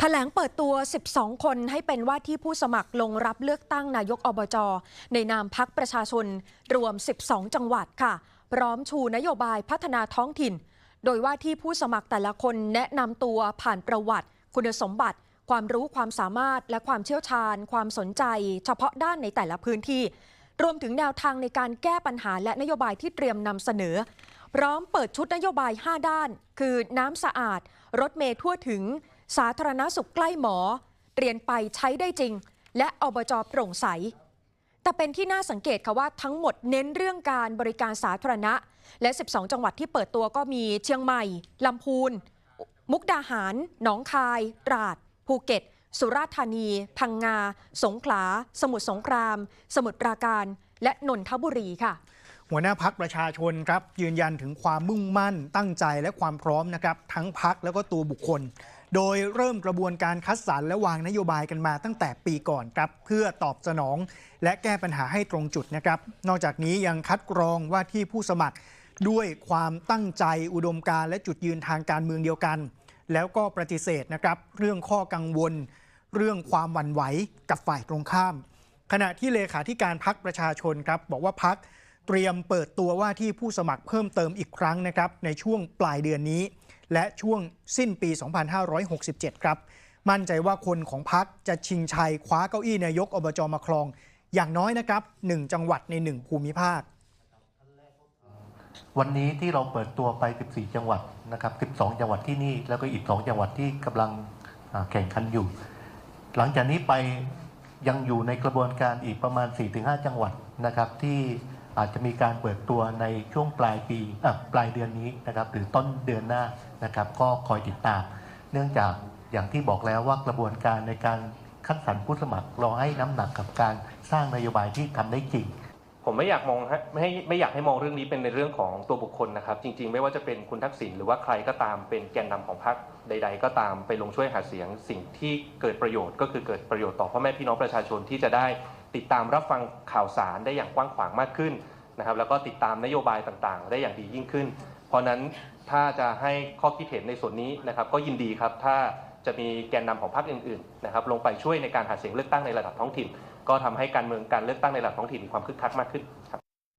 แถลงเปิดตัว 12 คนให้เป็นว่าที่ผู้สมัครลงรับเลือกตั้งนายกอบจในนามพักประชาชน รวม 12 จังหวัดค่ะ พร้อมชูนโยบายพัฒนาท้องถิ่น โดยว่าที่ผู้สมัครแต่ละคนแนะนำตัวผ่านประวัติ คุณสมบัติ ความรู้ความสามารถและความเชี่ยวชาญ ความสนใจ เฉพาะด้านในแต่ละพื้นที่ รวมถึงแนวทางในการแก้ปัญหาและนโยบายที่เตรียมนำเสนอ พร้อมเปิดชุดนโยบาย 5 ด้าน คือน้ำสะอาด รถเมล์ทั่วถึง สาธารณสุขใกล้หมอ เรียนไปใช้ได้จริง และอบจโปร่งใส แต่เป็นที่น่าสังเกตค่ะว่าทั้งหมดเน้นเรื่องการบริการสาธารณะ และ 12 จังหวัดที่เปิดตัวก็มีเชียงใหม่ลำพูน มุกดาหาร หนองคาย ตราด ภูเก็ต สุราษฎร์ธานี พังงา สงขลา สมุทรสงคราม สมุทรปราการ และนนทบุรีค่ะ หัวหน้าพักประชาชนครับยืนยันถึงความมุ่งมั่นตั้งใจและความพร้อมนะครับทั้งพักแล้วก็ตัวบุคคล โดยเริ่มกระบวนการคัดสรรและวางนโยบายกันมาตั้งแต่ปีก่อนครับเพื่อตอบสนอง และแก้ปัญหาให้ตรงจุดนะครับนอกจากนี้ยังคัดกรองว่าที่ผู้สมัครด้วยความตั้งใจอุดมการและจุดยืนทางการเมืองเดียวกัน แล้วก็ปฏิเสธนะครับเรื่องข้อกังวล เรื่องความหวั่นไหวกับฝ่ายตรงข้าม ขณะที่เลขาธิการพักประชาชนครับบอกว่าพัก เตรียมเปิดตัวว่าที่ผู้สมัครเพิ่มเติมอีกครั้งนะครับในช่วงปลายเดือนนี้ และช่วงสิ้นปี 2567 ครับ มั่นใจว่าคนของพักจะชิงชัยคว้าเก้าอี้นายกอบจมาครอง อย่างน้อยนะครับหนึ่งจังหวัดในหนึ่งภูมิภาค วันนี้ที่เราเปิดตัวไป 14 จังหวัดนะครับ 12 จังหวัดที่นี่ แล้วก็อีก 2 จังหวัดที่กำลังแข่งขันอยู่ หลังจากนี้ไปยังอยู่ในกระบวนการอีกประมาณ 4-5 จังหวัดนะครับที่ อาจจะมีการเปิดตัวในช่วงปลายปีปลายเดือนนี้นะครับหรือต้นเดือนหน้านะครับก็คอยติดตาม เนื่องจากอย่างที่บอกแล้วว่ากระบวนการในการคัดสรรผู้สมัครเราให้น้ำหนักกับการสร้างนโยบายที่ทำได้จริง ผมไม่อยากมองไม่ให้ไม่อยากให้มองเรื่องนี้เป็นในเรื่องของตัวบุคคลนะครับ จริง ๆ ไม่ว่าจะเป็นคุณทักษิณหรือว่าใครก็ตามเป็นแกนนำของพรรคใด ๆ ก็ตามไปลงช่วยหาเสียง สิ่งที่เกิดประโยชน์ก็คือเกิดประโยชน์ต่อพ่อแม่พี่น้องประชาชนที่จะได้ ติดตามรับฟังข่าวสารได้อย่างกว้างขวางมากขึ้นนะครับแล้วก็ติดตามนโยบายต่างๆ ได้อย่างดียิ่งขึ้น เพราะนั้นถ้าจะให้ข้อคิดเห็นในส่วนนี้นะครับก็ยินดีครับถ้าจะมีแกนนำของพรรคอื่นๆนะครับลงไปช่วยในการหาเสียงเลือกตั้งในระดับท้องถิ่น ก็ทำให้การเมืองการเลือกตั้งในระดับท้องถิ่นมีความคึกคักมากขึ้นครับ